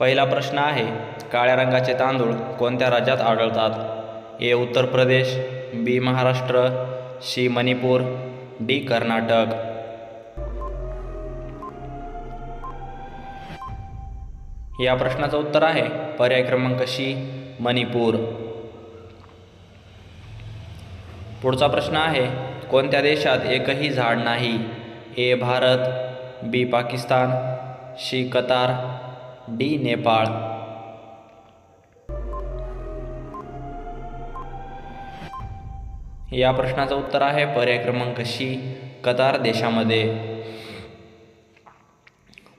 पहिला प्रश्न आहे काळ्या रंगाचे तांदूळ कोणत्या राज्यात आढळतात? A Uttar Pradesh B Maharashtra C Manipur D Karnataka. या प्रश्नाचं उत्तर आहे पर्याय क्रमांक सी मणिपूर. पुढचा प्रश्न आहे कोणत्या देशात एकही झाड नाही? A Bharat B Pakistan C Qatar D Nepal. या प्रश्नाचं उत्तर आहे पर्याय क्रमांक शी कतार देशामध्ये.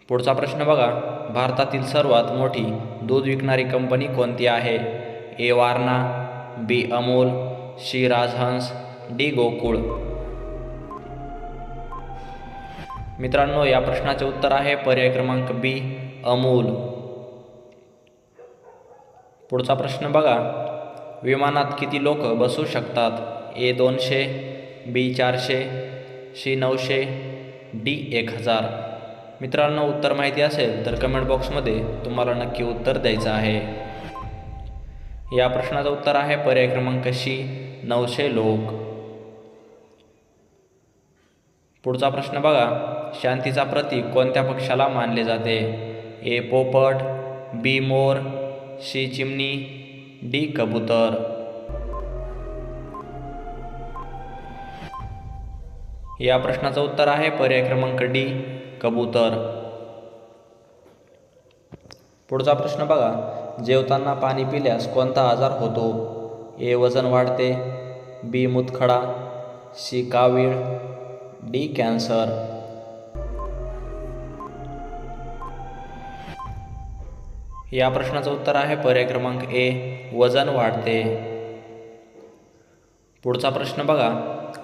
पुढचा प्रश्न बघा. भारतातील सर्वात मोठी दूध विकणारी कंपनी कोणती आहे? A Warana B Amol C Rajhans D Gokul. मित्रांनो या प्रश्नाचे उत्तर आहे पर्याय क्रमांक बी अमूल. पुढचा प्रश्न बघा. विमानात किती लोक बसू शकतात? ए दोनशे बी चारशे सी नऊशे डी एक हजार. मित्रांनो उत्तर माहिती असेल तर कमेंट बॉक्समध्ये तुम्हाला नक्की उत्तर द्यायचं आहे. या प्रश्नाचं उत्तर आहे पर्याय क्रमांक शी नऊशे लोक. पुढचा प्रश्न बघा. शांतीचा प्रतीक कोणत्या पक्षाला मानले जाते? ए पोपट बी मोर सी चिमणी डी कबूतर. या प्रश्नाचं उत्तर आहे पर्याय क्रमांक डी कबूतर. पुढचा प्रश्न बघा. जेवताना पाणी पिल्यास कोणता आजार होतो? ए वजन वाढते बी मुतखडा सी कावीळ डी कॅन्सर. या प्रश्नाचं उत्तर आहे पर्याय क्रमांक ए वजन वाढते. पुढचा प्रश्न बघा.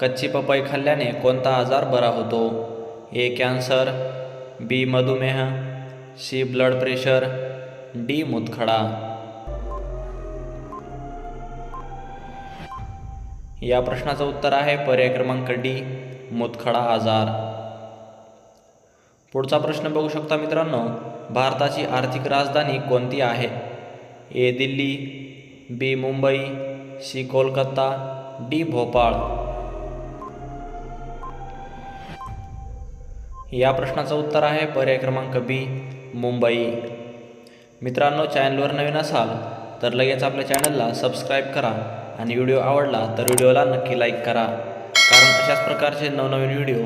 कच्ची पपई खाल्ल्याने कोणता आजार बरा होतो? ए कॅन्सर बी मधुमेह सी ब्लड प्रेशर डी मुतखडा. या प्रश्नाचं उत्तर आहे पर्याय क्रमांक डी मुतखडा आजार. पुढचा प्रश्न बघू शकता मित्रांनो भारताची आर्थिक राजधानी कोणती आहे? A Delhi B Mumbai C Kolkata D Bhopal. या प्रश्नाचं उत्तर आहे पर्याय क्रमांक बी मुंबई. मित्रांनो चॅनलवर नवीन असाल तर लगेच आपल्या चॅनलला सबस्क्राईब करा आणि व्हिडिओ आवडला तर व्हिडिओला नक्की लाईक करा. कारण अशाच प्रकारचे नवनवीन व्हिडिओ